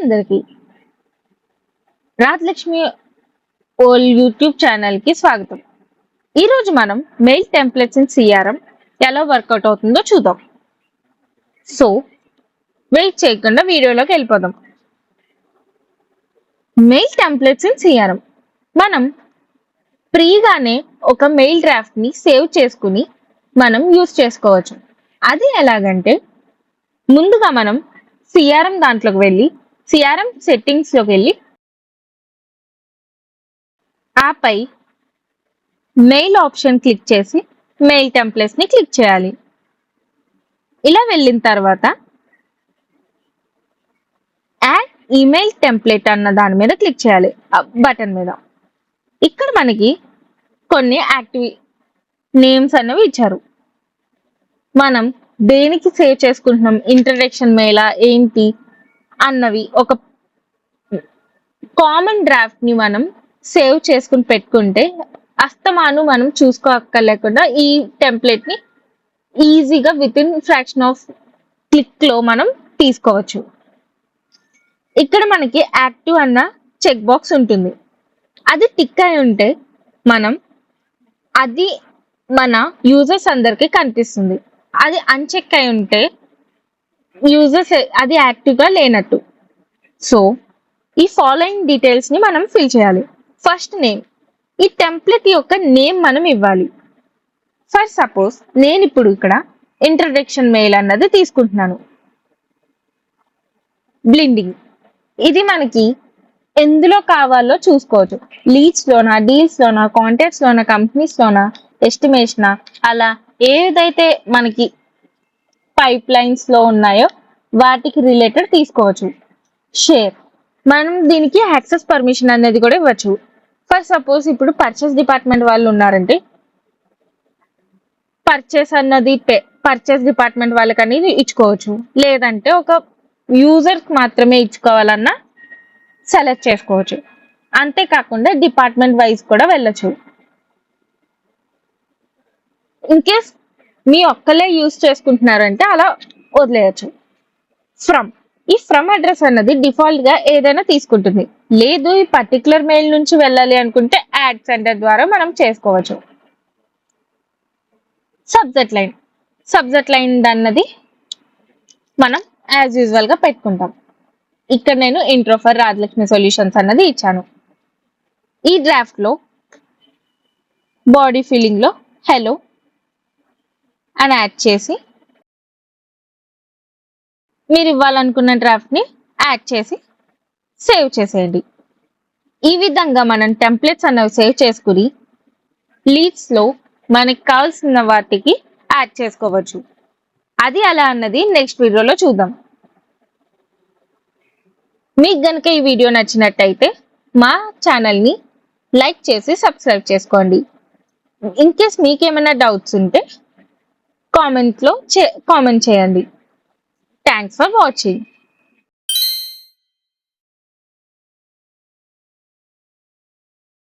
అందరికి. Rajalakshmi whole YouTube ఛానల్కి స్వాగతం. ఈ రోజు మనం మెయిల్ టెంప్లెట్స్ ఇన్ సిఆర్ఎం ఎలా వర్కౌట్ అవుతుందో చూద్దాం. సో వెయిట్ చేయకుండా వీడియోలోకి వెళ్ళిపోదాం. Mail templates in CRM. మనం ఫ్రీగానే ఒక మెయిల్ డ్రాఫ్ట్ని సేవ్ చేసుకుని మనం యూస్ చేసుకోవచ్చు. అది ఎలాగంటే ముందుగా మనం సిఆర్ఎం దాంట్లోకి వెళ్ళి సిఆర్ఎం సెట్టింగ్స్లోకి వెళ్ళి ఆపై మెయిల్ ఆప్షన్ క్లిక్ చేసి మెయిల్ టెంప్లెట్స్ని క్లిక్ చేయాలి. ఇలా వెళ్ళిన తర్వాత యాడ్ ఈమెయిల్ టెంప్లెట్ అన్న దాని మీద క్లిక్ చేయాలి బటన్ మీద. ఇక్కడ మనకి కొన్ని యాక్టివ్ నేమ్స్ అన్నవి ఇచ్చారు. మనం దేనికి సేవ్ చేసుకుంటున్నాం? ఇంట్రడక్షన్ మెయిలా? ఏంటి? అన్నవి ఒక కామన్ డ్రాఫ్ట్ని మనం సేవ్ చేసుకుని పెట్టుకుంటే అస్తమాను మనం చూసుకోక్కర్లేకుండా ఈ టెంప్లెట్ని ఈజీగా విత్ ఇన్ ఫ్రాక్షన్ ఆఫ్ క్లిక్లో మనం తీసుకోవచ్చు. ఇక్కడ మనకి యాక్టివ్ అన్న చెక్ బాక్స్ ఉంటుంది. అది టిక్ అయి ఉంటే మనం అది మన యూజర్స్ అందరికి కనిపిస్తుంది. అది అన్చెక్ అయి ఉంటే యూజెస్ eh, అది యాక్టివ్గా లేనట్టు. సో ఈ ఫాలోయింగ్ డీటెయిల్స్ని మనం ఫిల్ చేయాలి. ఫస్ట్ నేమ్ ఈ టెంప్లెట్ యొక్క నేమ్ మనం ఇవ్వాలి. ఫర్ సపోజ్ నేను ఇప్పుడు ఇక్కడ ఇంట్రడక్షన్ మెయిల్ అన్నది తీసుకుంటున్నాను. బ్లిండింగ్ ఇది మనకి ఎందులో కావాలో చూసుకోవచ్చు. లీడ్స్లోనా డీల్స్లోనా కాంటాక్ట్స్లోనా కంపెనీస్లోనా ఎస్టిమేషనా అలా ఏదైతే మనకి పైప్ లైన్స్లో ఉన్నాయో వాటికి రిలేటెడ్ తీసుకోవచ్చు. షేర్ మనం దీనికి యాక్సెస్ పర్మిషన్ అనేది కూడా ఇవ్వచ్చు. ఫర్ సపోజ్ ఇప్పుడు పర్చేస్ డిపార్ట్మెంట్ వాళ్ళు ఉన్నారంటే పర్చేస్ అన్నది పర్చేస్ డిపార్ట్మెంట్ వాళ్ళకి అనేది ఇచ్చుకోవచ్చు. లేదంటే ఒక యూజర్స్ మాత్రమే ఇచ్చుకోవాలన్నా సెలెక్ట్ చేసుకోవచ్చు. అంతేకాకుండా డిపార్ట్మెంట్ వైజ్ కూడా వెళ్ళచ్చు. ఇన్ కేస్ మీ ఒక్కలే యూజ్ చేసుకుంటున్నారంటే అలా వదిలేయచ్చు. ఫ్రమ్ ఈ ఫ్రమ్ అడ్రస్ అన్నది డిఫాల్ట్గా ఏదైనా తీసుకుంటుంది. లేదు ఈ పర్టికులర్ మెయిల్ నుంచి వెళ్ళాలి అనుకుంటే యాడ్ సెంటర్ ద్వారా మనం చేసుకోవచ్చు. సబ్జెక్ట్ లైన్ సబ్జెక్ట్ లైన్ అన్నది మనం యాజ్ యూజువల్గా పెట్టుకుంటాం. ఇక్కడ నేను ఇంట్రో ఫర్ రాజలక్ష్మి సొల్యూషన్స్ అన్నది ఇచ్చాను. ఈ డ్రాఫ్ట్లో బాడీ ఫీలింగ్లో హలో అని యాడ్ చేసి మీరు ఇవ్వాలనుకున్న డ్రాఫ్ట్ని యాడ్ చేసి సేవ్ చేసేయండి. ఈ విధంగా మనం టెంప్లెట్స్ అన్నవి సేవ్ చేసుకుని లీడ్స్లో మనకి కావాల్సిన వాటికి యాడ్ చేసుకోవచ్చు. అది అలా అన్నది నెక్స్ట్ వీడియోలో చూద్దాం. మీకు గనుక ఈ వీడియో నచ్చినట్టయితే మా ఛానల్ని లైక్ చేసి సబ్స్క్రైబ్ చేసుకోండి. ఇన్ కేస్ మీకేమైనా డౌట్స్ ఉంటే కామెంట్లో కామెంట్ చేయండి. Thanks for watching